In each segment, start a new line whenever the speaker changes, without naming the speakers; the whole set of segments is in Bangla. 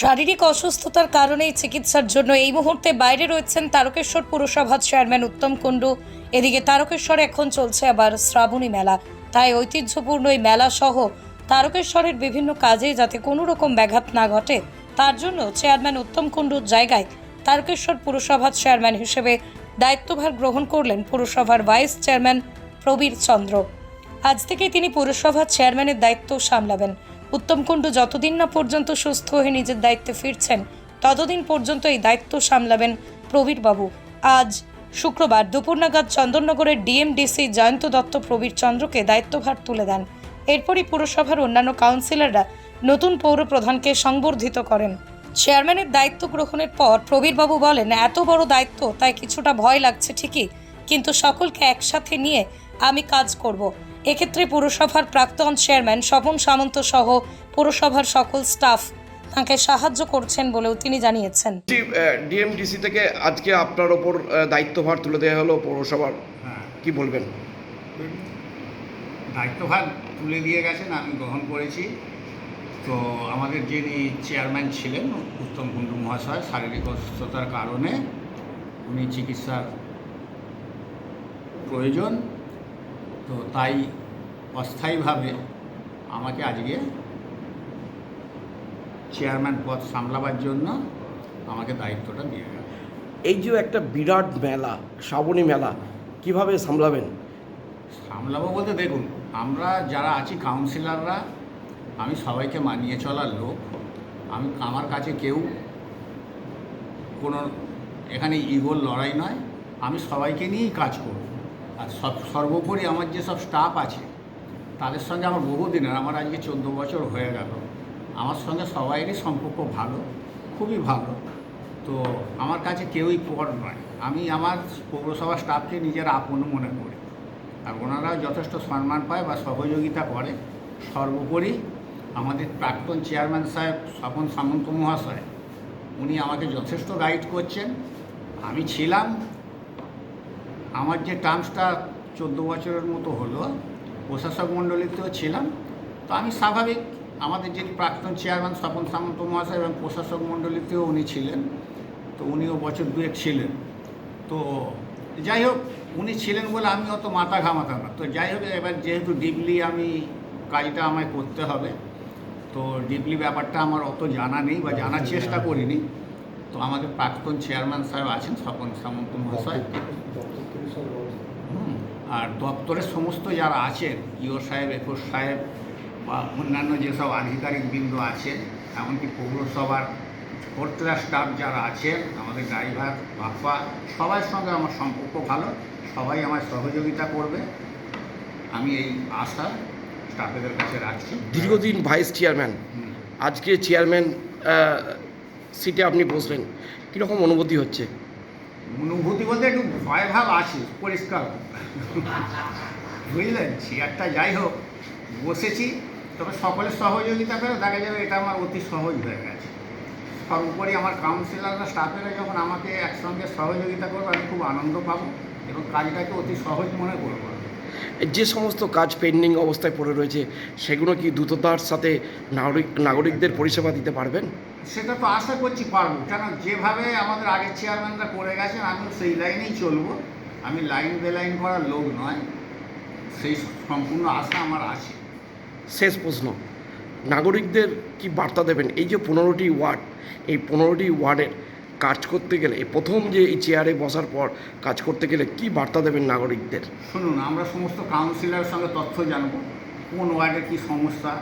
শারীরিক অসুস্থতার কারণেই চিকিৎসার জন্য এই মুহূর্তে বাইরে রয়েছেন তারকেশ্বর পুরসভার চেয়ারম্যান উত্তম কুণ্ডু। এদিকে তারকেশ্বরে এখন চলছে আবার শ্রাবণী মেলা। তাই ঐতিহ্যপূর্ণ এই মেলা সহ তারকেশ্বরের বিভিন্ন কাজে যাতে কোনো রকম ব্যাঘাত না ঘটে, তার জন্য চেয়ারম্যান উত্তম কুণ্ডুর জায়গায় তারকেশ্বর পুরসভার চেয়ারম্যান হিসেবে দায়িত্বভার গ্রহণ করলেন পুরসভার ভাইস চেয়ারম্যান প্রবীর চন্দ্র। আজ থেকেই তিনি পুরসভার চেয়ারম্যানের দায়িত্ব সামলাবেন। উত্তম কুণ্ডু যতদিন না পর্যন্ত সুস্থ হয়ে নিজের দায়িত্বে ফিরছেন, ততদিন পর্যন্ত এই দায়িত্ব সামলাবেন প্রবীর বাবু আজ শুক্রবার দুপুর নাগাদ চন্দননগরের ডিএমডিসি জয়ন্ত দত্ত প্রবীর চন্দ্রকে দায়িত্বভার তুলে দেন। এরপরই পুরসভার অন্যান্য কাউন্সিলররা নতুন পৌর প্রধানকে সংবর্ধিত করেন। চেয়ারম্যানের দায়িত্ব গ্রহণের পর প্রবীরবাবু বলেন, এত বড় দায়িত্ব, তাই কিছুটা ভয় লাগছে ঠিকই, কিন্তু সকলকে একসাথে নিয়ে আমি কাজ করব। এক্ষেত্রে পুরসভার প্রাক্তন চেয়ারম্যান স্বপন সামন্ত সহ পুরসভার সকল স্টাফ তাকে সাহায্য করছেন বলেও তিনি জানিয়েছেন।
ডিএমডিসি থেকে আজকে আপনার ওপর দায়িত্বভার তুলে দেওয়া হলো পৌরসভার।
হ্যাঁ।
কি বলবেন?
দায়িত্বভার তুলে দিয়ে গেছেন আমি গ্রহণ করেছি। তো আমাদের যিনি চেয়ারম্যান ছিলেন উত্তম কুণ্ডু মহাশয় শারীরিক অসুস্থতার কারণে উনি চিকিৎসার প্রয়োজন। তো তাই অস্থায়ীভাবে আমাকে আজকে চেয়ারম্যান পদ সামলাবার জন্য আমাকে দায়িত্বটা দিয়ে গেল।
এই যে একটা বিরাট মেলা শ্রাবণী মেলা কীভাবে সামলাবেন?
সামলাবো বলতে দেখুন আমরা যারা আছি কাউন্সিলররা আমি সবাইকে মানিয়ে চলার লোক। আমি আমার কাছে কেউ কোনো এখানে ইগোর লড়াই নয়। আমি সবাইকে নিয়েই কাজ করব। আর সব, সর্বোপরি আমার যেসব স্টাফ আছে, তাদের সঙ্গে আমার বহুদিনের আমার আজকে চোদ্দ বছর হয়ে গেল। আমার সঙ্গে সবাইয়েরই সম্পর্ক ভালো, খুবই ভালো। তো আমার কাছে কেউই পর নয়। আমি আমার পৌরসভা স্টাফকে নিজের আপন মনে করি। আর ওনারাও যথেষ্ট সম্মান পায় বা সহযোগিতা করে। সর্বোপরি আমাদের প্রাক্তন চেয়ারম্যান সাহেব স্বপন সামন্ত মহাশয় উনি আমাকে যথেষ্ট গাইড করছেন। আমি ছিলাম আমার যে টার্মসটা চোদ্দ বছরের মতো হলো প্রশাসক মণ্ডলীতেও ছিলাম। তো আমি স্বাভাবিক আমাদের যে প্রাক্তন চেয়ারম্যান স্বপন সামন্ত মহাশয় এবং প্রশাসক মণ্ডলীতেও উনি ছিলেন। তো উনিও বছর দুয়েক ছিলেন। তো যাই হোক উনি ছিলেন বলে আমি অত মাথা ঘামাতাম না। তো যাই হোক এবার যেহেতু ডিপলি আমি কাজটা আমায় করতে হবে তো ডিপলি ব্যাপারটা আমার অত জানা নেই বা জানার চেষ্টা করিনি। তো আমাদের প্রাক্তন চেয়ারম্যান সাহেব আছেন স্বপন সামন্ত মহাশয়। আর দপ্তরের সমস্ত যারা আছেন ইও সাহেব একুশ সাহেব বা অন্যান্য যেসব আধিকারিক বৃন্দ আছেন এমনকি পৌরসভার হোটেল স্টাফ যারা আছেন আমাদের ড্রাইভার বাপ্পা সবার সঙ্গে আমার সম্পর্ক ভালো সবাই আমার সহযোগিতা করবে। আমি এই আশা স্টাফেদের কাছে রাখছি।
দীর্ঘদিন ভাইস চেয়ারম্যান আজকে চেয়ারম্যান সিটে আপনি বসলেন কীরকম অনুভূতি হচ্ছে?
অনুভূতি বলতে একটু ভয় ভাব আছে, পরিষ্কার। বুঝলেন? চেয়ারটা যাই হোক, বসেছি, তবে সকলের সহযোগিতা করে দেখা যাবে এটা আমার অতি সহজ হয়ে গেছে। সর্বোপরি আমার কাউন্সিলাররা স্টাফেরা যখন আমাকে একসঙ্গে সহযোগিতা করবে, আমি খুব আনন্দ পাবো এবং কাজটাকে অতি সহজ মনে করব।
যে সমস্ত কাজ পেন্ডিং অবস্থায় পড়ে রয়েছে সেগুলো কি দ্রুততার সাথে নাগরিক নাগরিকদের পরিষেবা দিতে পারবেন?
সেটা তো আশা করছি পারব। কেন যেভাবে আমাদের আগের চেয়ারম্যানরা করে গেছেন আমিও সেই লাইনেই চলবো। আমি লাইন বেলাইন করার লোক নয় সেই সম্পূর্ণ আশা আমার আছে।
শেষ প্রশ্ন। নাগরিকদের কি বার্তা দেবেন? এই যে পনেরোটি ওয়ার্ড এই পনেরোটি ওয়ার্ডের কাজ করতে গেলে প্রথম যে এই চেয়ারে বসার পর কাজ করতে গেলে কি বার্তা দেবেন নাগরিকদের?
শুনুন, আমরা সমস্ত কাউন্সিলরের সঙ্গে তথ্য জানব, কোন ওয়ার্ডে কী সমস্যা,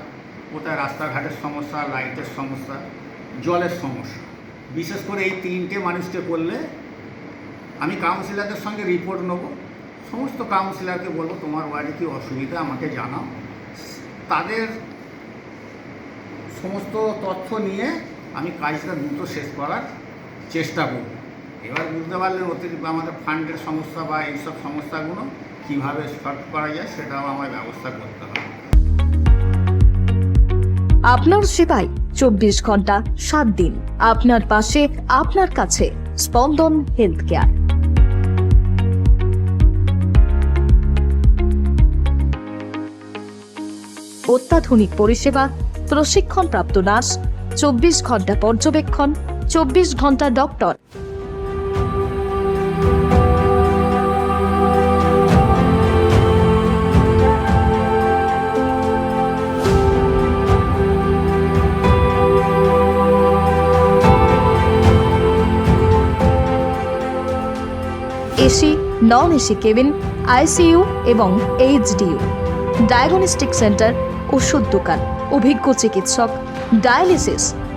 কোথায় রাস্তাঘাটের সমস্যা, লাইটের সমস্যা, জলের সমস্যা। বিশেষ করে এই তিনটে মানুষকে করলে আমি কাউন্সিলরদের সঙ্গে রিপোর্ট নেব, সমস্ত কাউন্সিলরকে বলব, তোমার ওয়ার্ডে কী অসুবিধা, আমাকে জানাও। তাদের সমস্ত তথ্য নিয়ে আমি কাজটা দ্রুত শেষ করার চেষ্টা করব। এবার বুঝতে পারলেন অতিরিক্ত আমাদের ফান্ডের সমস্যা বা এইসব সমস্যাগুলো কীভাবে সলভ করা যায় সেটাও আমার ব্যবস্থা করতে হবে।
আপনার সেবায় চব্বিশ ঘণ্টা, সাত দিন। আপনার পাশে, আপনার কাছে স্পন্দন হেলথ কেয়ার অত্যাধুনিক পরিষেবা, প্রশিক্ষণপ্রাপ্ত নার্স, চব্বিশ ঘণ্টা পর্যবেক্ষণ চব্বিশ ঘণ্টা doctor. AC non AC cabin ICU এবং এইচডিইউ ডায়াগনস্টিক সেন্টার ওষুধ দোকান। অভিজ্ঞ চিকিৎসক, ডায়ালিসিস